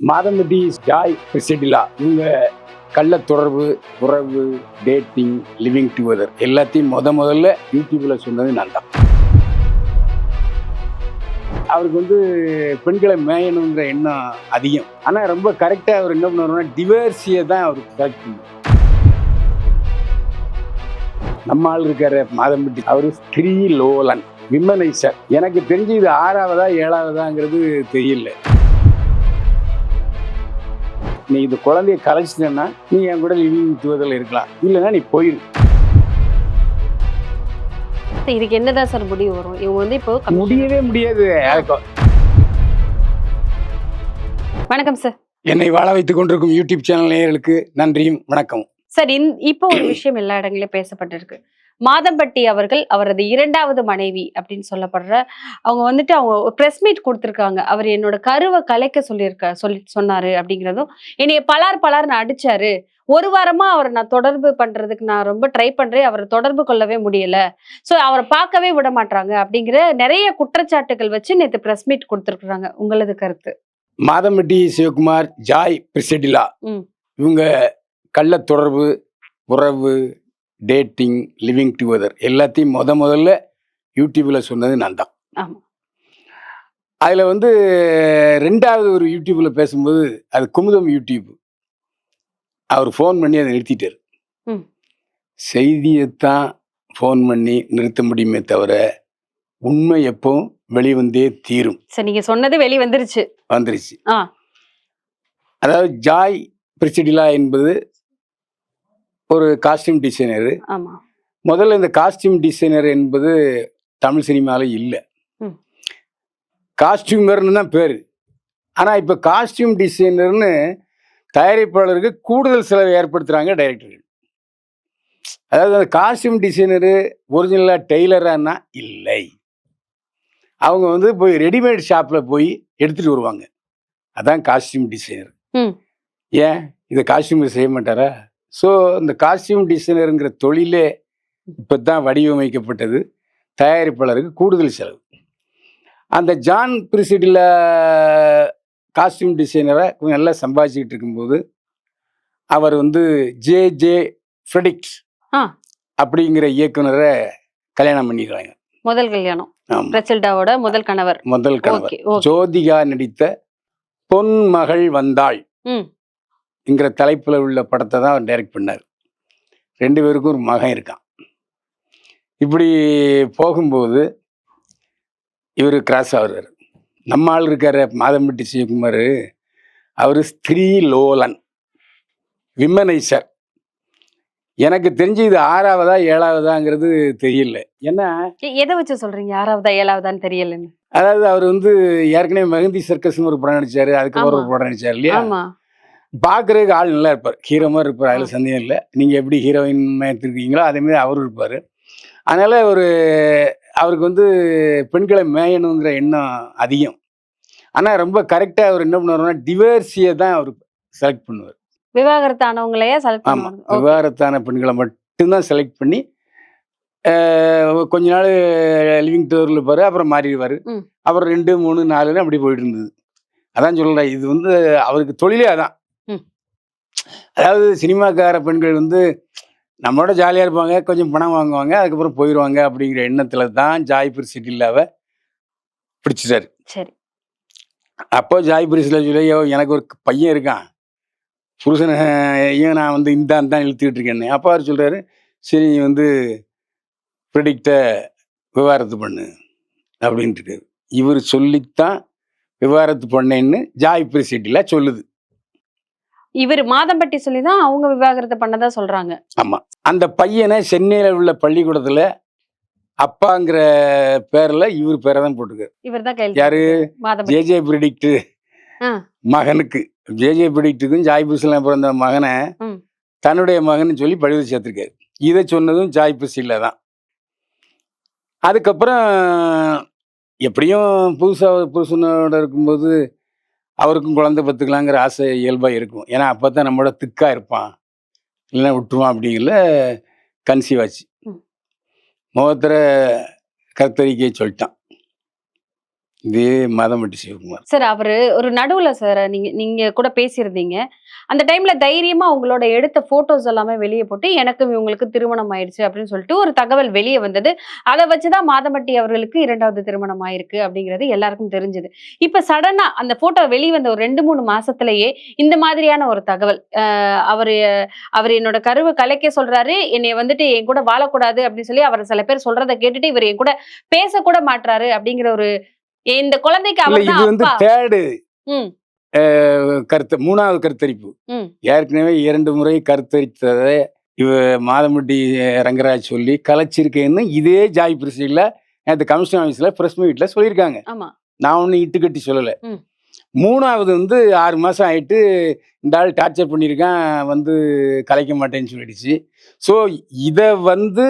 Madhampatti Joy பிரிசிடிலா. இவங்க கள்ள தொடர்பு உறவு டேட்டிங் லிவிங் டுகெதர் எல்லாத்தையும் முத முதல்ல யூடியூப்ல சொன்னது நான் தான். அவருக்கு வந்து பெண்களை மேயணுங்கிற எண்ணம் அதிகம். ஆனால் ரொம்ப கரெக்டாக அவர் என்ன பண்ணுவாருன்னா டிவர்ஸியை தான் அவருக்கு கரெக்ட் பண்ணுவார். நம்ம ஆள் இருக்காரு மாதம்பட்டி. அவர் ஸ்ரீ லோலன் விமனைசர் எனக்கு தெரிஞ்சு இது ஆறாவதா ஏழாவதாங்கிறது தெரியல. நீ இந்த குழந்தைய கலைச்சிட்டேன்னா நீ என் கூட லிவிங் டுவதில் இருக்கலாம். இல்லைன்னா நீ போயிரு. இதுக்கு என்னதான் சார் முடிவு வரும்? இவங்க வந்து இப்போ முடியவே முடியாது. வணக்கம் சார். என்னை வாழ வைத்துக் கொண்டிருக்கும் யூடியூப் சேனல் நேயர்களுக்கு நன்றியும் வணக்கம் சார் இந் இப்போ ஒரு விஷயம் எல்லா இடங்களிலும் பேசப்பட்டிருக்கு. மாதம்பட்டி அவர்கள் அவரது இரண்டாவது மனைவி அப்படின்னு சொல்லப்படுற அவங்க வந்துட்டு அவங்க ஒரு ப்ரெஸ் மீட் கொடுத்துருக்காங்க. அவர் என்னோட கருவை கலைக்க சொல்லியிருக்க சொல்லி சொன்னாரு அப்படிங்கிறதும் என்னைய பலார் பலார்னு அடிச்சாரு. ஒரு வாரமா அவரை நான் தொடர்பு பண்றதுக்கு நான் ரொம்ப ட்ரை பண்றேன். அவரை தொடர்பு கொள்ளவே முடியல. ஸோ அவரை பார்க்கவே விட மாட்டாங்க அப்படிங்கிற நிறைய குற்றச்சாட்டுகள் வச்சு நேற்று ப்ரெஸ் மீட் கொடுத்துருக்குறாங்க. உங்களது கருத்து? மாதம்பட்டி சிவகுமார் ஜாய் பிரிசிடிலா. இவங்க கள்ள தொடர்பு உறவு டேட்டிங் லிவிங் டுகெதர் எல்லாத்தையும் முத முதல்ல யூடியூப்ல சொன்னது நான் தான். அதில் வந்து ரெண்டாவது ஒரு யூடியூப்ல பேசும்போது அது குமுதம் யூடியூப் அவர் ஃபோன் பண்ணி அதை நிறுத்திட்டார். செய்தியைத்தான் ஃபோன் பண்ணி நிறுத்த முடியுமே தவிர உண்மை எப்பவும் வெளிவந்தே தீரும் சரி நீங்க சொன்னது வெளி வந்துருச்சு வந்துருச்சு. அதாவது ஜாய் பிரிசிடிலா என்பது ஒரு காஸ்டியூம் டிசைனர் முதல்ல இந்த காஸ்டியூம் டிசைனர் என்பது தமிழ் சினிமாவில் இல்லை. காஸ்டியூமர்னு தான் பேர். ஆனால் இப்போ காஸ்டியூம் டிசைனர்னு தயாரிப்பாளருக்கு கூடுதல் செலவு ஏற்படுத்துகிறாங்க டைரக்டர்கள் அதாவது அந்த காஸ்டியூம் டிசைனரு ஒரிஜினலாக டெய்லரானா இல்லை. அவங்க வந்து போய் ரெடிமேட் ஷாப்பில் போய் எடுத்துகிட்டு வருவாங்க. அதான் காஸ்டியூம் டிசைனர். ஏன்? இதை காஸ்டியூமர் செய்ய மாட்டாரா? ஸோ இந்த காஸ்டியூம் டிசைனருங்கிற தொழிலே இப்போ தான் வடிவமைக்கப்பட்டது. தயாரிப்பாளருக்கு கூடுதல் செலவு. அந்த ஜான் பிரிசிடில் காஸ்டியூம் டிசைனரை கொஞ்சம் நல்லா சம்பாதிச்சுக்கிட்டு இருக்கும்போது அவர் வந்து ஜே ஜே ஃப்ரெடிக்ஸ். அப்படிங்கிற இயக்குனரை கல்யாணம் பண்ணிக்கிறாங்க. முதல் கல்யாணம். ஆமாம் பிரசில்டாவோட முதல் கணவர். முதல் கணவர். ஜோதிகா நடித்த பொன் மகள் வந்தாள். என்கிற தலைப்பில் உள்ள படத்தை தான் அவர் டைரக்ட் பண்ணார். ரெண்டு பேருக்கும் ஒரு மகன் இருக்கான். இப்படி போகும்போது இவர் கிராஸ் ஆகுறாரு. நம்ம ஆள் இருக்காரு மாதம்பட்டி சிவகுமார். அவர் ஸ்திரீ லோலன் விமனைசர். எனக்கு தெரிஞ்சு இது ஆறாவதா ஏழாவதாங்கிறது தெரியல. ஏன்னா எதை வச்சு சொல்றீங்க? யாராவதா ஏழாவதான்னு தெரியலன்னு. அதாவது அவர் வந்து ஏற்கனவே மெகந்தி சர்க்கஸ்னு ஒரு படம் நடிச்சாரு அதுக்கப்புறம் ஒரு. படம் நடிச்சார் இல்லையா? பார்க்கறதுக்கு ஆள் நல்லா இருப்பார். ஹீரோ மாதிரி இருப்பார் அதில் சந்தேகம் இல்லை. நீங்கள் எப்படி ஹீரோயின் மேத்திருக்கீங்களோ அதே மாதிரி அவரும் இருப்பார். அதனால் ஒரு அவருக்கு வந்து பெண்களை மேயணுங்கிற எண்ணம் அதிகம். ஆனால் ரொம்ப கரெக்டாக அவர் என்ன பண்ணுவாருன்னா டிவர்ஸியை தான் அவர் செலக்ட் பண்ணுவார். விவாகரத்து ஆனவங்களையே செலக்ட் ஆமாம். விவாகரத்தான பெண்களை மட்டும்தான் செலக்ட் பண்ணி கொஞ்ச நாள் லிவிங் டூரில் இருப்பார் அப்புறம் மாறிடுவார். அப்புறம் ரெண்டு மூணு நாலுன்னு அப்படி போயிட்டு இருந்தது. அதான் சொல்கிறேன் இது வந்து அவருக்கு தொழிலே அதான். அதாவது சினிமாக்கார பெண்கள் வந்து நம்மளோட ஜாலியாக இருப்பாங்க கொஞ்சம் பணம் வாங்குவாங்க அதுக்கப்புறம் போயிடுவாங்க அப்படிங்கிற எண்ணத்தில் தான் ஜாய்பூர் சிட்டிலாவை பிடிச்சிட்டாரு. சரி. அப்போ ஜாய்பூர் சிட்டில் சொல்லி "யோ, எனக்கு ஒரு பையன் இருக்கான். புருஷனை ஏன் நான் வந்து இந்த தான் இழுத்துக்கிட்டு இருக்கேன்னு. அப்போ அவர் சொல்கிறாரு சரி நீ வந்து ப்ரெடிக்டை விவாகரத்து பண்ணு அப்படின்ட்டு இவர் சொல்லித்தான் விவாகரத்து பண்ணேன்னு ஜாய்பூர் சிட்டியில் சொல்லுது. இவர் மாதம்பட்டி சொல்லி தான் அவங்க விவாகரத்து பண்ணதா சொல்றாங்க. அந்த பையனை சென்னையில் உள்ள பள்ளிக்கூடத்தில் அப்பாங்கிற பேரில் இவர் பேரை தான் போட்டிருக்காரு. இவர் தான் யாரு? ஜேஜே ப்ரிடிக்ட். மகனுக்கு. ஜேஜே ப்ரிடிக்ட்டுக்கும் ஜாய் புஸ்லாம் பிறந்த மகனை. தன்னுடைய மகன் சொல்லி பழுது சேர்த்திருக்காரு. இதை சொன்னதும் ஜாய் புசில தான். அதுக்கப்புறம் எப்படியும் புதுசாக புருஷனோட இருக்கும்போது அவருக்கும் குழந்தை பத்துக்கலாங்கிற ஆசை இயல்பாக இருக்கும். ஏன்னா அப்போ தான் நம்மளோட திக்காக இருப்பான். இல்லைன்னா விட்டுருவான் அப்படிங்கல கன்சீவ் ஆச்சு. முகத்தில் கருத்தரிக்கையை சொல்லிட்டான். இதே மாதம்பட்டி சிவகுமார். சார் அவரு ஒரு நடுவுல சார் நீங்க நீங்க கூட பேசியிருந்தீங்க. அந்த டைம்ல தைரியமா உங்களோட எடுத்த போட்டோஸ் எல்லாமே வெளியே போட்டு எனக்கும் இவங்களுக்கு திருமணம் ஆயிடுச்சு அப்படின்னு சொல்லிட்டு ஒரு தகவல் வெளியே வந்தது. அதை வச்சுதான் மாதம்பட்டி அவர்களுக்கு இரண்டாவது திருமணம் ஆயிருக்கு அப்படிங்கிறது எல்லாருக்கும் தெரிஞ்சது. இப்ப சடனா அந்த போட்டோ வெளியே வந்த ஒரு ரெண்டு மூணு மாசத்திலேயே இந்த மாதிரியான ஒரு தகவல் அவர் அவர் என்னோட கருவை கலைக்க சொல்றாரு என்னை வந்துட்டு என் கூட வாழக்கூடாது அப்படின்னு சொல்லி அவர் சில பேர் சொல்றதை கேட்டுட்டு இவர் என் கூட பேசக்கூட மாட்டுறாரு அப்படிங்கிற ஒரு இந்த குழந்தைக்கு அவர் இது வந்து தேர்டு கருத்து மூணாவது கருத்தரிப்பு. ஏற்கனவே இரண்டு முறை கருத்தரித்ததை இவ மாதம்பட்டி ரங்கராஜ் சொல்லி கலைச்சிருக்கேன்னு இதே ஜாய் பிரசியில் நேற்று கமிஷன் ஆஃபீஸில் ப்ரெஸ் மீட்டில் சொல்லியிருக்காங்க. நான் ஒன்றும் இட்டு கட்டி சொல்லலை. மூணாவது வந்து ஆறு மாதம் ஆயிட்டு இந்த ஆள் டார்ச்சர் பண்ணியிருக்கான் வந்து கலைக்க மாட்டேன்னு சொல்லிடுச்சு. ஸோ இதை வந்து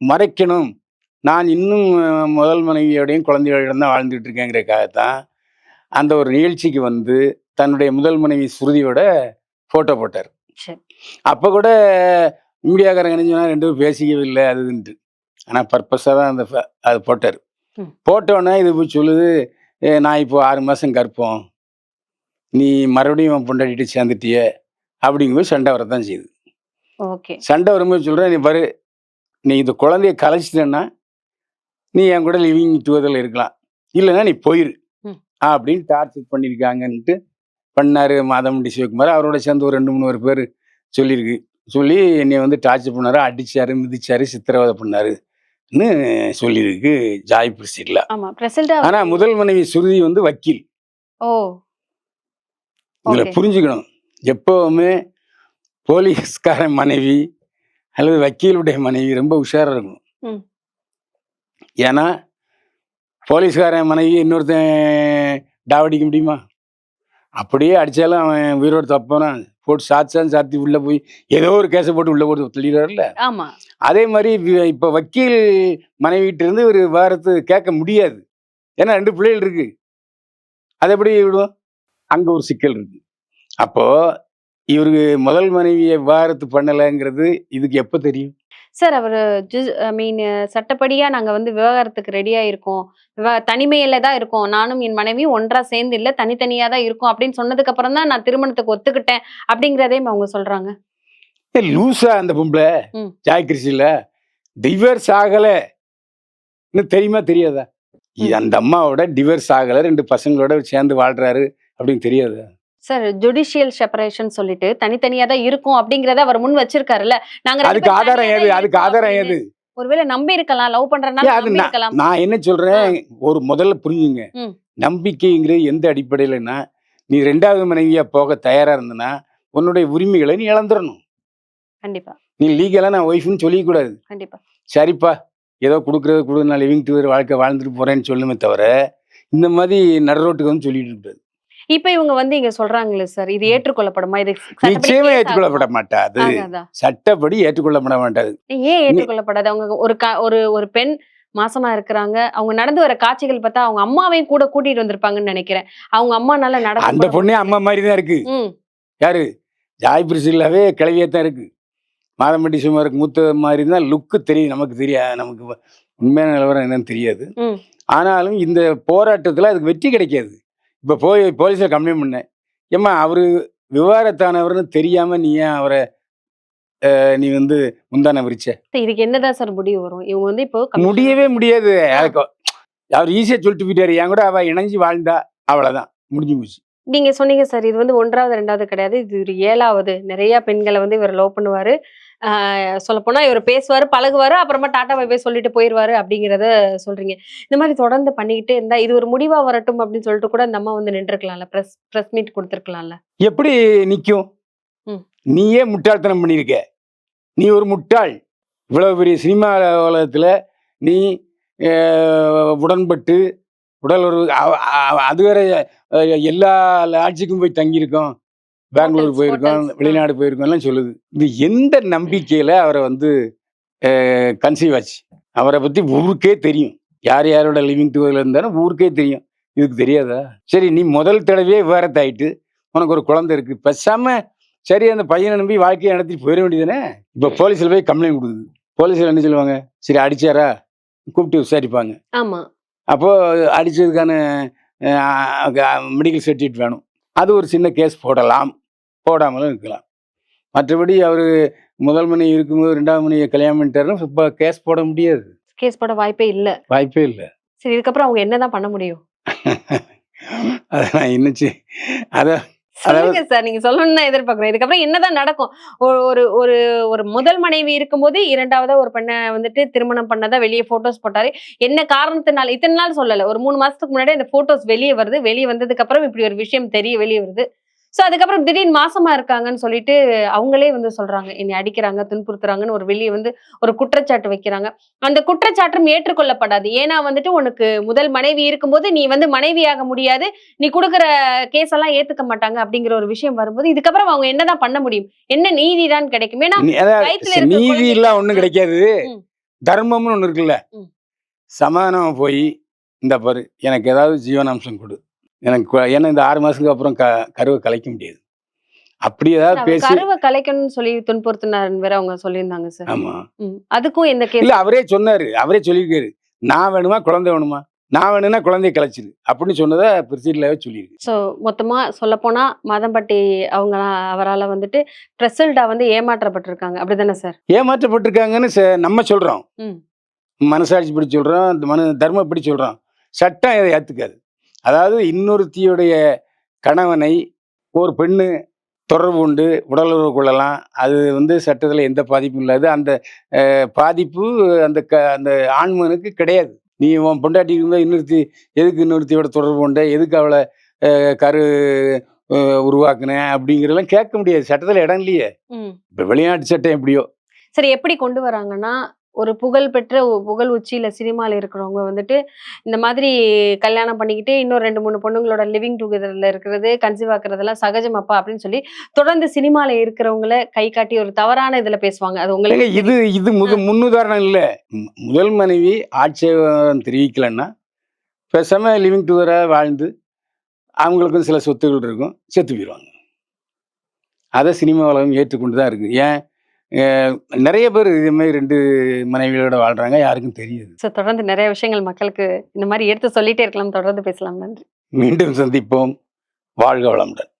மறைக்கணும். நான் இன்னும் முதல் மனைவியோடையும் குழந்தையோடையும் தான் வாழ்ந்துட்டு இருக்கேங்கிறதுக்காகத்தான் அந்த ஒரு நிகழ்ச்சிக்கு வந்து தன்னுடைய முதல் மனைவி ஸ்ருதியோட ஃபோட்டோ போட்டார். அப்போ கூட மீடியாக்காரங்க என்ன சொன்னா ரெண்டு பேரும் பேசிக்கவே இல்லை அதுன்ட்டு ஆனால் பர்பஸாக தான் அந்த அது போட்டார். போட்டோன்னே இது போய் சொல்லுது "ஏ, நான் இப்போ ஆறு மாதம் கற்போம் நீ மறுபடியும் பொண்டாட்டிட்டு சேர்ந்துட்டியே? அப்படிங்கும்போது சண்டை வரத்தான் செய்யுது ஓகே. சண்டை வரும்போது சொல்கிறேன் நீ பாரு நீ இந்த குழந்தைய கலைச்சிட்டேன்னா நீ என் கூட லிவிங் டுகெதரில் இருக்கலாம். இல்லைன்னா நீ போயிரு. அப்படின்னு டார்ச்சர் பண்ணியிருக்காங்கன்ட்டு பண்ணார் மாதமண்டி சிவகுமார். அவரோட சேர்ந்து ஒரு ரெண்டு மூணு ஒரு பேர் சொல்லியிருக்கு சொல்லி என்னை வந்து டார்ச்சர் பண்ணாரு அடிச்சாரு மிதிச்சாரு சித்திரவதை பண்ணாருன்னு சொல்லியிருக்கு ஜாய் பிரசிட்ல. ஆனா முதல் மனைவி சுருதி வந்து வக்கீல். ஓ. இதுல புரிஞ்சுக்கணும். எப்பவுமே போலீஸ்காரன் மனைவி அல்லது வக்கீலுடைய மனைவி ரொம்ப உஷாரா இருக்கணும். ஏன்னா போலீஸ்காரன் மனைவி இன்னொருத்தன் டாவடிக்க முடியுமா? அப்படியே அடிச்சாலும் அவன் உயிரோடு தப்பானா போட்டு சாச்சான் சாத்தி உள்ள போய் ஏதோ ஒரு கேஸை போட்டு உள்ள போட்டு தள்ளிடுறாருல்ல அதே மாதிரி இப்ப வக்கீல் மனைவிட்டு இருந்து ஒரு வாரத்து கேட்க முடியாது. ஏன்னா ரெண்டு பிள்ளைகள் இருக்கு. அது எப்படி விடுவோம்? அங்க ஒரு சிக்கல் இருக்கு. அப்போ இவருக்கு முதல் மனைவியை விவாகரத்து பண்ணலைங்கிறது இதுக்கு எப்போ தெரியும்? சார் அவர் ஐ மீன் சட்டப்படியா நாங்க வந்து விவாகரத்துக்கு ரெடியா இருக்கோம். தனிமையில தான் இருக்கோம். நானும் என் மனைவியும் ஒன்றா சேர்ந்து இல்ல தனித்தனியா தான் இருக்கோம். அப்படின்னு சொன்னதுக்கு அப்புறம் தான் நான் திருமணத்துக்கு ஒத்துக்கிட்டேன். அப்படிங்கிறதே அவங்க சொல்றாங்க. ஏ, லூசா அந்த பொம்பளை. ம். ஜாய் கிருஷில டிவர்ஸ் ஆகல. இன்னும் தெரியுமா தெரியாதா. அந்த அம்மாவோட டிவர்ஸ் ஆகல. ரெண்டு பசங்களோட சேர்ந்து வாழ்றாரு அப்படின்னு தெரியாது? சார் ஜுடிஷியல் செப்பரேஷன் சொல்லிட்டு தனித்தனியா தான் இருக்கும் அப்படிங்கறத அவர் முன் வச்சிருக்காருல்ல. நாங்க அதுக்கு ஆதாரம் ஏது? அதுக்கு ஆதாரம். ஏது? ஒருவேளை நம்பி இருக்கலாம். லவ் பண்றதுனால நான் என்ன சொல்றேன்? ஒரு முதல்ல புரிஞ்சுங்க. நம்பிக்கைங்கிறது எந்த அடிப்படையிலன்னா நீ ரெண்டாவது மனைவியா போக தயாரா இருந்தனா உன்னுடைய உரிமைகளை நீ இழந்துடணும். கண்டிப்பா. நீ லீகலா நான் ஒய்ஃப்னு சொல்லிக்கூடாது. கண்டிப்பா. சரிப்பா ஏதோ கொடுக்குறது கொடு நான் லிவிங் டு வாழ்க்கை வாழ்ந்துட்டு போறேன்னு சொல்லுமே தவிர இந்த மாதிரி நடுரோட்டுக்கு வந்து சொல்லிட்டு இருக்காது இப்ப இவங்க வந்து இங்க சொல்றாங்களே சார் இது ஏற்றுக்கொள்ளப்படுமா? இது சட்டப்படி நிச்சயமா ஏற்றுக்கொள்ளப்பட? மாட்டாது. சட்டப்படி ஏற்றுக்கொள்ளப்பட மாட்டாது. ஏன் ஏற்றுக்கொள்ளப்படாது? அவங்க ஒரு ஒரு ஒரு பெண் மாசமா இருக்கிறாங்க. அவங்க நடந்து வர காட்சிகள் பார்த்தா அவங்க அம்மாவையும் கூட கூட்டிட்டு வந்திருப்பாங்கன்னு நினைக்கிறேன். அவங்க அம்மானால நடந்து அந்த கூட பொண்ணே அம்மா மாதிரி தான் இருக்கு யாரு? ஜாய் பிரிசில்லாவே கிளவியே தான் இருக்கு. மாதம்பட்டி சுமாருக்கு மூத்த மாதிரி தான் லுக்கு தெரியும் நமக்கு தெரியாது நமக்கு உண்மையான நிலவரம் என்னன்னு தெரியாது. ஆனாலும் இந்த போராட்டத்தில் அதுக்கு வெற்றி கிடைக்காது. இப்போ போய் போலீஸில் கம்ப்ளைண்ட் பண்ணேன். ஏம்மா அவரு விவாகரத்தானவர்னு தெரியாம நீ ஏன் அவரை நீ வந்து முந்தான விரிச்ச? இதுக்கு என்னதான் சார் முடிவு வரும்? இவங்க வந்து இப்போ முடியவே முடியாது. அவர் ஈஸியா சொல்லிட்டு போயிட்டாரு. என் கூட அவ இணைஞ்சு வாழ்ந்தா அவ்வளவுதான். முடிஞ்சு போச்சு. நீங்க சொன்னீங்க சார் இது வந்து ஒன்றாவது ரெண்டாவது கிடையாது. இது ஒரு ஏழாவது. நிறைய பெண்களை வந்து இவர் லவ் பண்ணுவாரு. சொல்ல போனா இவர் பேசுவாரு பழகுவாரு அப்புறமா டாட்டா பை பை சொல்லிட்டு போயிருவாரு அப்படிங்கறத சொல்றீங்க. இந்த மாதிரி தொடர்ந்து பண்ணிக்கிட்டே இருந்தா இது ஒரு முடிவா வரட்டும் அப்படின்னு சொல்லிட்டு கூட அந்த அம்மா வந்து நின்றுருக்கலாம்ல பிரஸ் பிரஸ் மீட் கொடுத்துருக்கலாம்ல. எப்படி நிக்கும்? ம். நீயே முட்டாள்தனம் பண்ணியிருக்க நீ ஒரு முட்டாள். இவ்வளவு பெரிய சினிமா உலகத்துல நீ உடன்பட்டு உடல் ஒரு அது வேற எல்லா லாட்ஜுக்கும் போய் தங்கியிருக்கோம். பெங்களூர் போயிருக்கோம். வெளிநாடு போயிருக்கோம் எல்லாம் சொல்லுது. இது எந்த நம்பிக்கையில அவரை வந்து கன்சீவ் ஆச்சு? அவரை பத்தி ஊருக்கே தெரியும். யார் யாரோட லிவிங் டுகெதர்ல இருந்தாலும் ஊருக்கே தெரியும். இதுக்கு தெரியாதா? சரி நீ முதல் தடவையே விவரத்தாயிட்டு உனக்கு ஒரு குழந்தை இருக்கு. பேசாம சரி அந்த பையனை நம்பி வாழ்க்கையை நடத்திட்டு போயிட வேண்டியதானே இப்போ போலீஸில் போய் கம்ப்ளைண்ட் கொடுக்குது. போலீஸில் என்ன சொல்லுவாங்க? சரி அடிச்சாரா? கூப்பிட்டு விசாரிப்பாங்க. ஆமா. அப்போது அடித்ததுக்கான மெடிக்கல் சர்டிஃபிகேட் வேணும். அது ஒரு சின்ன கேஸ் போடலாம். போடாமலும் இருக்கலாம். மற்றபடி அவர் முதல் மணி இருக்கும்போது ரெண்டாவது மணியை கல்யாணம் பண்ணிட்டாருன்னா இப்போ கேஸ் போட முடியாது. கேஸ் போட வாய்ப்பே இல்ல. வாய்ப்பே இல்லை. சரி இதுக்கப்புறம் அவங்க என்னதான் பண்ண முடியும்? அதை நான் இன்னச்சு அதை சொல்லுங்க சார் நீங்க சொல்லணும்னு தான் எதிர்பார்க்கிறேன் இதுக்கப்புறம் என்னதான் நடக்கும்? ஒரு ஒரு ஒரு முதல் மனைவி இருக்கும்போது இரண்டாவதா ஒரு பெண்ணை வந்துட்டு திருமணம் பண்ணதா வெளியே போட்டோஸ் போட்டாரு. என்ன காரணத்தினால இத்தனை நாள் சொல்லல. ஒரு மூணு மாசத்துக்கு முன்னாடி அந்த போட்டோஸ் வெளியே வருது. வெளியே வந்ததுக்கு அப்புறம் இப்படி ஒரு விஷயம் தெரிய வெளியே வருது. சோ அதுக்கப்புறம் திடீர்னு மாசமா இருக்காங்கன்னு சொல்லிட்டு அவங்களே வந்து சொல்றாங்க என்னை அடிக்கிறாங்க துன்புறுத்துறாங்கன்னு ஒரு வெளியே வந்து ஒரு குற்றச்சாட்டு வைக்கிறாங்க. அந்த குற்றச்சாட்டும் ஏற்றுக்கொள்ளப்படாது. ஏன்னா வந்துட்டு உனக்கு முதல் மனைவி இருக்கும்போது நீ வந்து மனைவியாக முடியாது. நீ கொடுக்குற கேஸ் எல்லாம் ஏத்துக்க மாட்டாங்க அப்படிங்கிற ஒரு விஷயம் வரும்போது இதுக்கப்புறம் அவங்க என்னதான் பண்ண முடியும்? என்ன நீதி தான் கிடைக்கும்? ஏன்னா நீதி எல்லாம் ஒன்றும் கிடைக்காது. தர்மம்னு ஒன்று இருக்குல்ல. சமாதானம் போய் இந்த பாரு எனக்கு ஏதாவது ஜீவனாம்சம் கொடு. எனக்கு ஏன்னா இந்த ஆறு மாசத்துக்கு அப்புறம் க கருவை கலைக்க முடியாது. அப்படி ஏதாவது பேசி கருவை கலைக்கணும்னு சொல்லி துன்புறுத்தினாருன்னு வேற அவங்க சொல்லியிருந்தாங்க சார். ஆமா. அதுக்கும் எந்த கேஸ் இல்ல அவரே சொன்னாரு. அவரே சொல்லியிருக்காரு. நான் வேணுமா குழந்தை வேணுமா? நான் வேணும்னா குழந்தைய கலைச்சிரு. அப்படின்னு சொன்னதை பிரசிடலாவே சொல்லியிருக்கு. ஸோ மொத்தமா சொல்ல போனா மாதம்பட்டி அவங்க அவரால வந்துட்டு பிரசில்டா வந்து ஏமாற்றப்பட்டிருக்காங்க. அப்படிதானே சார்? ஏமாற்றப்பட்டிருக்காங்கன்னு நம்ம சொல்றோம். ம். மனசாட்சி படி சொல்றோம் இந்த மனு தர்மப்படி சொல்றோம் சட்டம் இதை ஏத்துக்காது. அதாவது இன்னொருத்தியுடைய கணவனை ஒரு பெண்ணு தொடர்பு உண்டு உடலுறவு கொள்ளலாம். அது வந்து சட்டத்தில் எந்த பாதிப்பும் இல்லாது. அந்த பாதிப்பு அந்த க அந்த ஆண்மனுக்கு கிடையாது. நீ உன் பொண்டாட்டி இருந்தால் இன்னொருத்தி எதுக்கு இன்னொருத்தியோட தொடர்பு கொண்ட? எதுக்கு அவளை கரு அஹ், உருவாக்குன? அப்படிங்கிறதெல்லாம் கேட்க முடியாது. சட்டத்தில் இடம் இல்லையே. இப்போ வெளிநாட்டு சட்டம் எப்படியோ. சரி எப்படி கொண்டு வராங்கன்னா ஒரு புகழ் பெற்ற ஒ- புகழ் உச்சியில சினிமால இருக்கிறவங்க வந்துட்டு இந்த மாதிரி கல்யாணம் பண்ணிக்கிட்டு இன்னும் ரெண்டு மூணு பொண்ணுங்களோட லிவிங் டுகெதர்ல இருக்கிறது கன்சீவ் ஆக்குறதெல்லாம் சகஜமாப்பா அப்படின்னு சொல்லி தொடர்ந்து சினிமால இருக்கிறவங்கள கை காட்டி ஒரு தவறான இதுல பேசுவாங்க. அது உங்களுக்கு இது இது முத முன்னுதாரணம் இல்லை. முதல் மனைவி ஆட்சேபம் தெரிவிக்கலைன்னா பேசாம லிவிங் டுகெதராக வாழ்ந்து அவங்களுக்கும் சில சொத்துகள் இருக்கும் செத்து போயிடுவாங்க அதை சினிமா உலகம் ஏற்றுக்கொண்டு தான் இருக்கு. ஏன்? நிறைய பேர் இதே மாதிரி ரெண்டு மனைவிகளோட வாழ்றாங்க யாருக்கும் தெரியாது. So, தொடர்ந்து நிறைய விஷயங்கள் மக்களுக்கு இந்த மாதிரி எடுத்து சொல்லிட்டே இருக்கலாம். தொடர்ந்து பேசலாம். நன்றி. மீண்டும் சந்திப்போம். வாழ்க வளமுடன்.